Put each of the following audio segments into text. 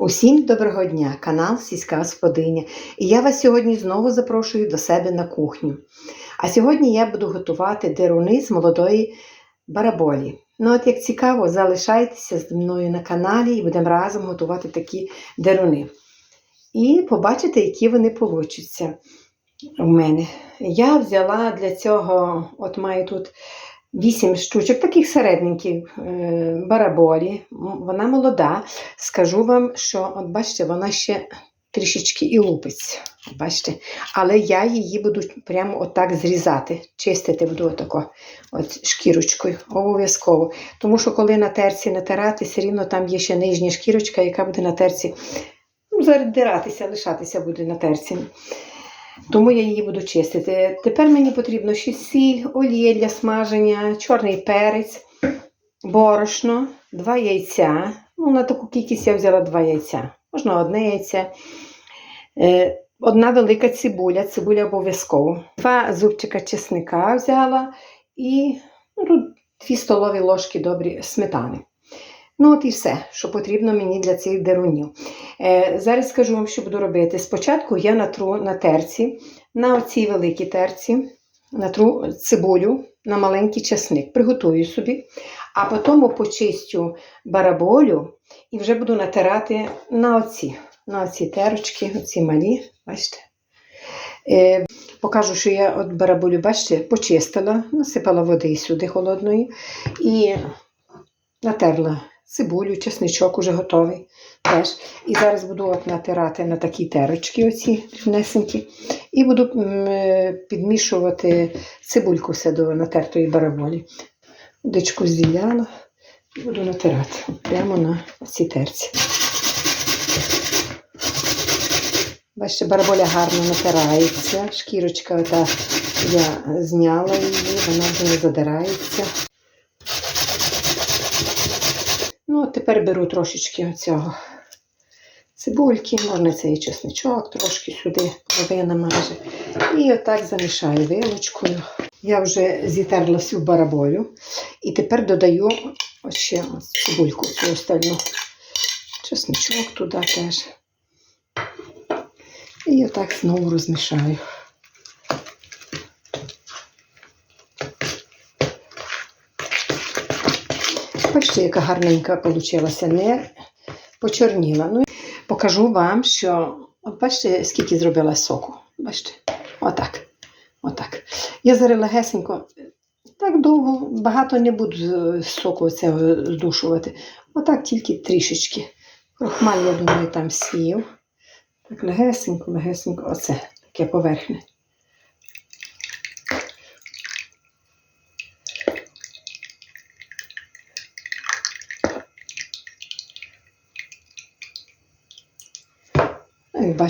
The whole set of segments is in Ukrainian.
Усім доброго дня, канал Сільська Господиня. І я вас сьогодні знову запрошую до себе на кухню. А сьогодні я буду готувати деруни з молодої бараболі. Ну, от як цікаво, залишайтеся зі мною на каналі і будемо разом готувати такі деруни. І побачите, які вони получаться у мене. Я взяла для цього, от маю тут 8 штучок, таких середненьких е, бараболі. Вона молода. Скажу вам, що, от бачите, вона ще трішечки і лупиться. Бачите? Але я її буду прямо отак зрізати, чистити буду отако, от шкірочкою, обов'язково. Тому що коли на терці натирати, все рівно там є ще нижня шкірочка, яка буде на терці ну, задиратися, лишатися буде на терці. Тому я її буду чистити. Тепер мені потрібно ще сіль, олія для смаження, чорний перець, борошно, два яйця. Ну, на таку кількість я взяла два яйця. Можна одне яйце. Е, Одна велика цибуля, цибуля обов'язково. Два зубчика чесника взяла і ну, дві столові ложки добрі сметани. Ну, от і все, що потрібно мені для цих дерунів. Е, зараз скажу вам, що буду робити. Спочатку я натру на терці, на оцій великій терці, натру цибулю на маленький часник. Приготую собі, а потім почистю бараболю і вже буду натирати на оці, на оці терочки, оці малі. Бачите? Е, покажу, що я от бараболю, бачите, почистила, насипала води сюди холодної і натерла цибулю, чесничок уже готовий. Теж. І зараз буду от натирати на такі терочки, оці дрібнесенькі, і буду підмішувати цибульку все до натертої бараболі. Дичку зіляла і буду натирати прямо на цій терці. Бачите, бараболя гарно натирається, шкірочка ота я зняла її, вона вже не задирається. Ну, тепер беру трошечки цього цибульки, можна цей чесничок трошки сюди половина майже. І отак замішаю вилочкою. Я вже зітерла всю бараболю. І тепер додаю ось ще ось цибульку цю остальну. Чесничок туди теж. І отак знову розмішаю. Бачите, яка гарненька вийшла, не почорніла. Ну, покажу вам, що бачите, скільки зробила соку. Бачите? Отак. Отак. Я зараз легесенько, так довго, багато не буду соку цього здушувати. Отак тільки трішечки. Крохмаль, я думаю, там сів. Так, легесенько, легесенько, оце таке поверхне.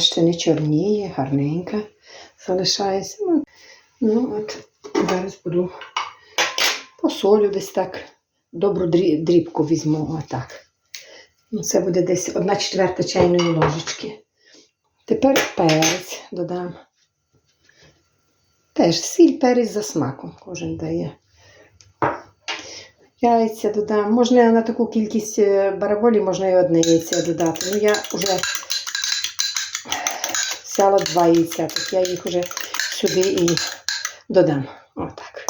Бачите, не чорніє, гарненька залишається. Ну, ну от зараз буду посолю десь так. Добру дрібку візьму отак. Ну, це буде десь одна четверта чайної ложечки. Тепер перець додам. Теж сіль, перець за смаком кожен дає. Яйця додам. Можна на таку кількість е, бараболі, можна і одне яйце додати. Ну, я вже взяла два яйця, так я їх вже сюди і додам. Отак.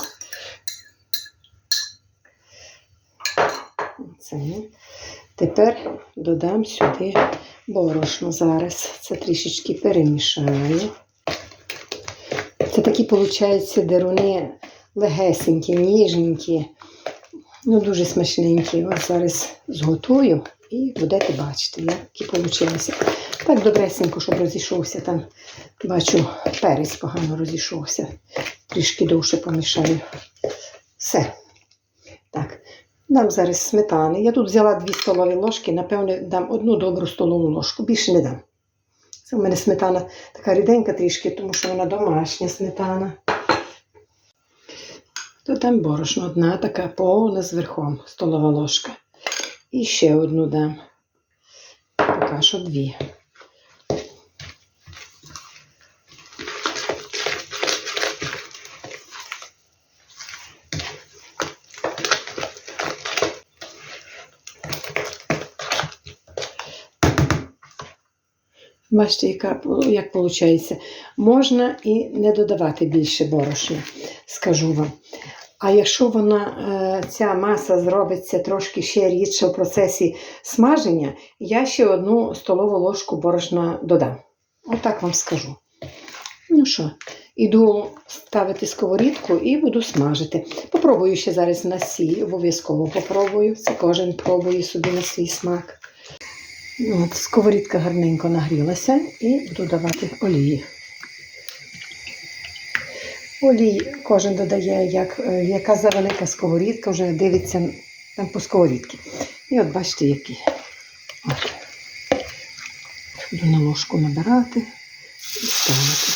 Це. Тепер додам сюди борошно зараз. Це трішечки перемішаю. Це такі, виходить, деруни легесенькі, ніжненькі, ну дуже смачненькі. От зараз зготую і будете бачити, які вийшли. Так добресенько, щоб розійшовся там. Бачу, перець погано розійшовся. Трішки довше помішаю. Все. Так. Дам зараз сметани. Я тут взяла дві столові ложки, напевне, дам одну добру столову ложку. Більше не дам. Це в мене сметана така ріденька трішки, тому що вона домашня сметана. Додам борошно, одна така повна зверхом столова ложка. І ще одну дам. Поки що дві. Бачите, яка, як виходить. Можна і не додавати більше борошна, скажу вам. А якщо вона, е, ця маса зробиться трошки ще рідше в процесі смаження, я ще одну столову ложку борошна додам. Отак вам скажу. Ну що, іду ставити сковорідку і буду смажити. Попробую ще зараз на сіль, обов'язково попробую. Це кожен пробує собі на свій смак. От, сковорідка гарненько нагрілася і буду давати олії. Олій кожен додає, як, е, яка завелика сковорідка, вже дивиться там по сковорідці. І от бачите, які. От. Буду на ложку набирати і ставити.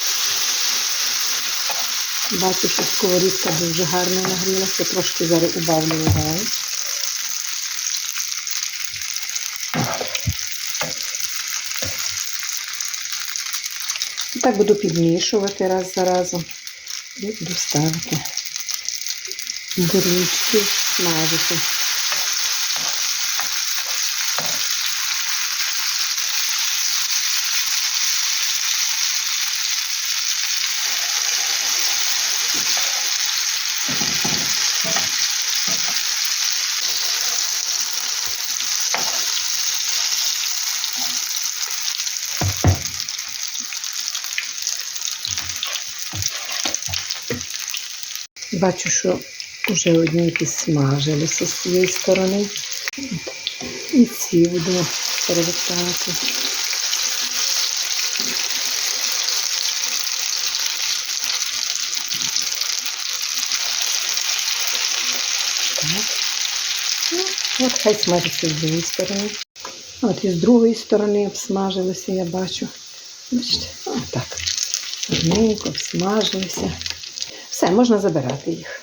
Бачу, що сковорідка дуже гарно нагрілася, трошки зараз убавлю вогонь. І так буду підмішувати раз за разом. І буду ставити. Бачу, що вже одні підсмажилися з цієї сторони. І ці буду перевертати. Ну, от хай смажиться з другої сторони. От і з другої сторони обсмажилися, я бачу. Бачите, отак. Гарненько обсмажилися. Все, можна забирати їх.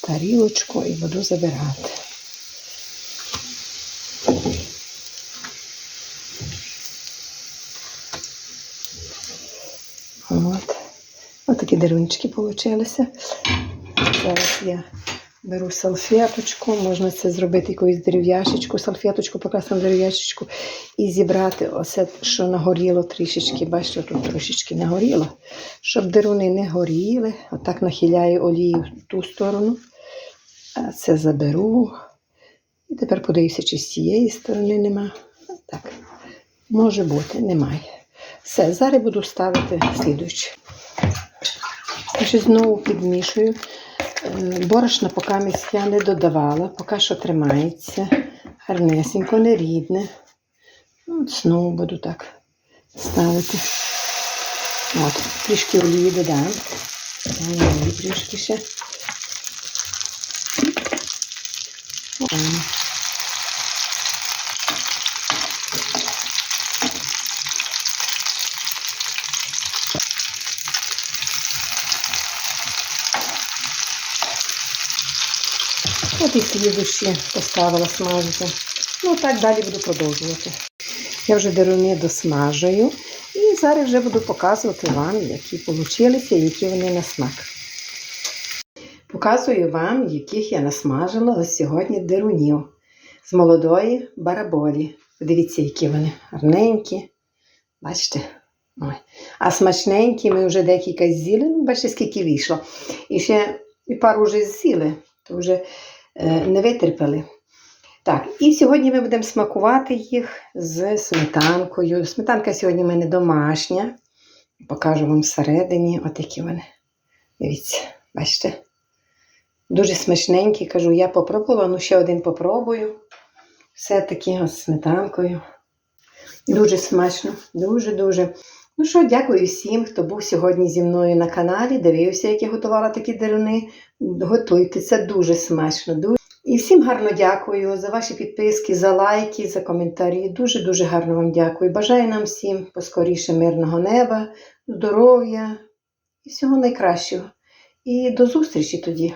Тарілочку і буду забирати. От. Ось такі дерунчики вийшли. Зараз я беру салфеточку, можна це зробити якусь дерев'яшечку, салфеточку, покласти на дерев'яшечку і зібрати оце, що нагоріло трішечки. Бачите, тут трошечки нагоріло. Щоб деруни не горіли, отак нахиляю олію в ту сторону. А це заберу. І тепер подивлюся, чи з цієї сторони нема. Так, може бути, немає. Все, зараз буду ставити слідуюче. Знову підмішую. Е, Борошна поки я не додавала, поки що тримається. Гарнесенько, не рідне. От знову буду так ставити. От, трішки олії додам. Трішки ще. І слідущі поставила смажити. Ну так далі буду продовжувати. Я вже деруни досмажую і зараз вже буду показувати вам, які і які вони на смак. Показую вам, яких я насмажила ось сьогодні дерунів з молодої бараболі. Дивіться, які вони гарненькі. Бачите? Ой. А смачненькі ми вже декілька з'їли, ну, бачите, скільки вийшло. І ще і пару вже з'їли, то вже не витерпали. Так, і сьогодні ми будемо смакувати їх з сметанкою. Сметанка сьогодні в мене домашня. Покажу вам всередині, отакі вони. Дивіться, бачите? Дуже смачненькі, кажу, я попробувала, ну ще один попробую. Все-таки з сметанкою. Дуже смачно, дуже-дуже. Ну що, дякую всім, хто був сьогодні зі мною на каналі, дивився, як я готувала такі деруни. Готуйте, це дуже смачно. Дуже... І всім гарно дякую за ваші підписки, за лайки, за коментарі. Дуже-дуже гарно вам дякую. Бажаю нам всім поскоріше мирного неба, здоров'я і всього найкращого. І до зустрічі тоді!